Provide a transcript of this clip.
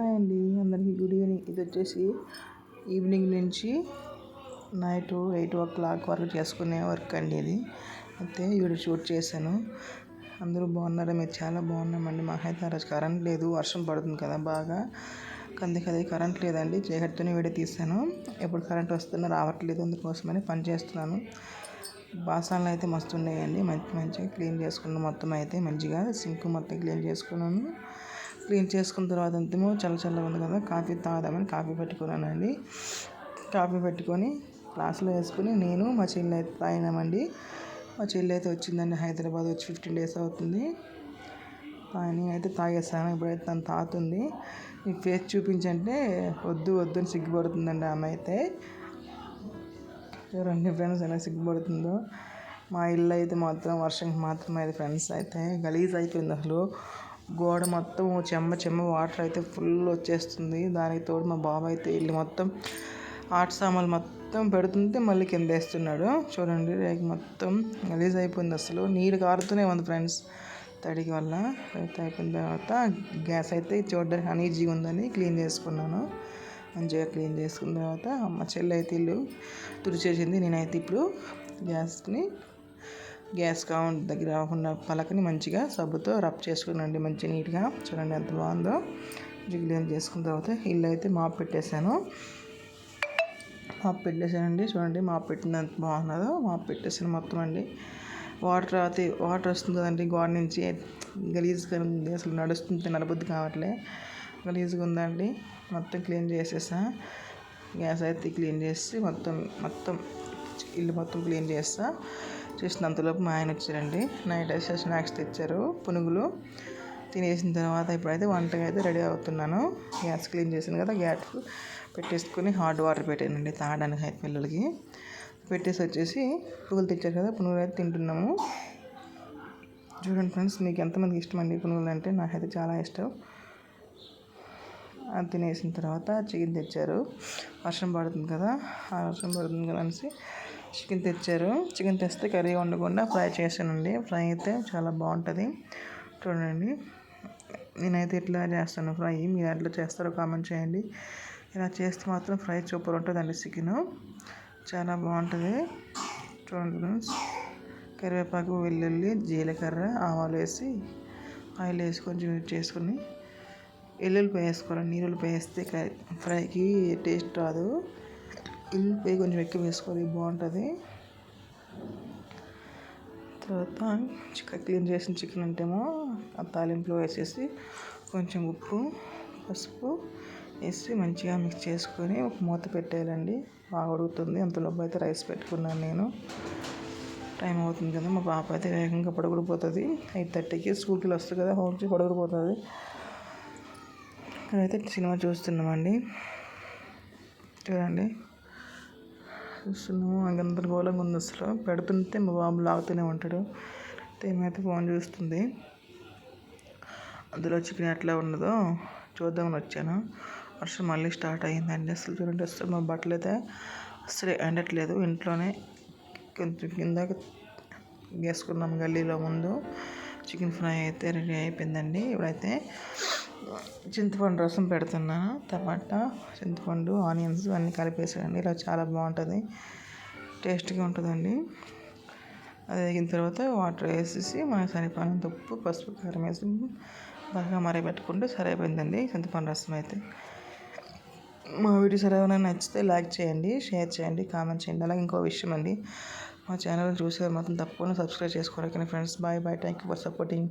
Hi అండి. అందరికీ good evening. ఇది వచ్చేసి ఈవినింగ్ నుంచి నైట్ ఎయిట్ ఓ క్లాక్ వరకు చేసుకునే వర్క్ అండి ఇది. అయితే వీడియో షూట్ చేశాను. అందరూ బాగున్నారా? మీరు చాలా బాగున్నామండి. మాకైతే ఆ రోజు కరెంట్ లేదు. వర్షం పడుతుంది కదా బాగా. అందుకదే కరెంట్ లేదండి. చీకటితోనే వీడియో తీశాను. ఎప్పుడు కరెంట్ వస్తున్నా రావట్లేదు. అందుకోసమని పని చేస్తున్నాను. బాసనలు అయితే మస్తు ఉన్నాయండి. మంచి మంచిగా క్లీన్ చేసుకున్నాను. మొత్తం అయితే మంచిగా సింక్ మొత్తం క్లీన్ చేసుకున్నాను. క్లీన్ చేసుకున్న తర్వాత అంతేమో చల్ల చల్లగా ఉంది కదా కాఫీ తాగుదామని కాఫీ పెట్టుకున్నానండి. కాఫీ పెట్టుకొని గ్లాస్లో వేసుకుని నేను మా చెల్లి అయితే తాగినామండి. మా చెల్లి అయితే వచ్చిందండి హైదరాబాద్ వచ్చి ఫిఫ్టీన్ డేస్ అవుతుంది. అయితే తాగేస్తాను ఇప్పుడైతే తను తాగుతుంది. మీ ఫేస్ చూపించంటే వద్దు వద్దు అని సిగ్గుపడుతుందండి ఆమె అయితే. చూడండి ఫ్రెండ్స్ ఎలా సిగ్గుపడుతుందో? మా ఇల్లు అయితే మాత్రం వర్షంకి మాత్రం అయితే ఫ్రెండ్స్ అయితే గలీజ్ అయిపోయింది అసలు. గోడ మొత్తం చెమ్మ చెమ్మ వాటర్ అయితే ఫుల్ వచ్చేస్తుంది. దానికి తోడు మా బాబు అయితే ఇల్లు మొత్తం ఆట సామాన్లు మొత్తం పెడుతుంటే మళ్ళీ కింద వేస్తున్నాడు. చూడండి రేగి మొత్తం గలీజ్ అయిపోయింది అసలు. నీరు కారుతూనే ఉంది ఫ్రెండ్స్ తడికి వల్ల. అయిపోయిన తర్వాత గ్యాస్ అయితే చూడడానికి అనీజీగా ఉందని క్లీన్ చేసుకున్నాను. మంచిగా క్లీన్ చేసుకున్న తర్వాత మా చెల్లి అయితే ఇల్లు తుడిచేసింది. నేనైతే ఇప్పుడు గ్యాస్ని గ్యాస్ కౌంట్ దగ్గర ఉన్న పలకని మంచిగా సబ్బుతో రబ్ చేసుకునండి మంచి నీట్గా. చూడండి ఎంత బాగుందో. క్లీన్ చేసుకున్న తర్వాత ఇల్లు అయితే మాప్ పెట్టేశాను. మాప్ పెట్టేశానండి. చూడండి మాప్ పెట్టింది ఎంత బాగున్నదో. మాప్ పెట్టేసాను మొత్తం అండి. వాటర్ అయితే వాటర్ వస్తుంది కదండి గోడ నుంచి. గలీజ్గా ఉంది అసలు నడుస్తుంటే నడబుద్ది కావట్లే. గలీజ్గా ఉందండి. మొత్తం క్లీన్ చేసేసా. గ్యాస్ అయితే క్లీన్ చేసి మొత్తం మొత్తం ఇల్లు మొత్తం క్లీన్ చేస్తా. చేసినంతలోపు మా ఆయన వచ్చారండి. నైట్ అయితే స్నాక్స్ తెచ్చారు పునుగులు. తినేసిన తర్వాత ఇప్పుడైతే వంటగా అయితే రెడీ అవుతున్నాను. గ్యాస్ క్లీన్ చేసాను కదా గ్యాస్ పెట్టేసుకుని హాట్ వాటర్ పెట్టానండి తాగడానికి అయితే పిల్లలకి. పెట్టేసి వచ్చేసి పునుగులు తెచ్చారు కదా పునుగులు అయితే తింటున్నాము. చూడండి ఫ్రెండ్స్ మీకు ఎంతమందికి ఇష్టం అండి పునుగులు అంటే నాకైతే చాలా ఇష్టం. అది తినేసిన తర్వాత చికెన్ తెచ్చారు. వర్షం పడుతుంది కదా ఆ వర్షం పడుతుంది కదా అనేసి చికెన్ తెచ్చారు. చికెన్ తెస్తే కర్రీ వండకుండా ఫ్రై చేశానండి. ఫ్రై అయితే చాలా బాగుంటుంది. చూడండి. నేనైతే ఇట్లా చేస్తాను ఫ్రై. మీరు ఎట్లా చేస్తారో కామెంట్ చేయండి. ఇలా చేస్తే మాత్రం ఫ్రై సూపర్ ఉంటుందండి చికెన్. చాలా బాగుంటుంది. చూడండి ఫ్రెండ్స్. కరివేపాకు వెల్లుల్లి జీలకర్ర ఆవాలు వేసి ఆయిల్ వేసి కొంచెం చేసుకుని వెల్లుల్లిపాయ వేసుకోవాలి నీరుల్లిపాయ వేస్తే ఫ్రైకి టేస్ట్ రాదు. ఉల్లిపాయ కొంచెం ఎక్కువ వేసుకోవాలి బాగుంటుంది. తర్వాత చికెన్ క్లీన్ చేసిన చికెన్ అంటేమో ఆ తాలింపులో వేసేసి కొంచెం ఉప్పు పసుపు వేసి మంచిగా మిక్స్ చేసుకొని ఒక మూత పెట్టేయాలండి. బాగా ఉడుకుతుంది. అంతలోపు అయితే రైస్ పెట్టుకున్నాను నేను. టైం అవుతుంది కదా మా పాప అయితే వేగంగా పడుకుడిపోతుంది ఎయిట్ థర్టీకి స్కూల్కి వస్తుంది కదా హోమ్ నుంచి పడుకుడిపోతుంది ఇక్కడైతే సినిమా చూస్తున్నామండి. చూడండి. చూస్తున్నాము గందరగోళంగా ఉంది అసలు. పెడుతుంటే మా బాబు లాగుతూనే ఉంటాడు. ఏమైతే ఫోన్ చూస్తుంది. అందులో చికెన్ ఎట్లా ఉన్నదో చూద్దామని వచ్చాను. వర్షం మళ్ళీ స్టార్ట్ అయ్యిందండి అసలు. చూడండి అసలు మా బట్టలు అయితే అసలు ఎండట్లేదు. ఇంట్లోనే కొంచెం కింద వేసుకున్నాం గల్లీలో ముందు. చికెన్ ఫ్రై అయితే రెడీ అయిపోయిందండి. ఇప్పుడైతే చింతపండు రసం పెడుతున్నాను టమాటా చింతపండు ఆనియన్స్ అన్నీ కలిపేసానండి ఇలా చాలా బాగుంటుంది. టేస్ట్గా ఉంటుందండి. అది వేగిన తర్వాత వాటర్ వేసేసి మన సరిపోయినంత ఉప్పు పసుపు కారం వేసి బాగా మరగబెట్టుకుంటే సరిపోయిందండి చింతపండు రసం అయితే. మా వీడియో ఎవరైనా నచ్చితే లైక్ చేయండి షేర్ చేయండి కామెంట్ చేయండి. అలాగే ఇంకో విషయం అండి మా ఛానల్ చూసే మాత్రం తప్పకుండా సబ్స్క్రైబ్ చేసుకోవాలి friends bye bye. Thank you for supporting.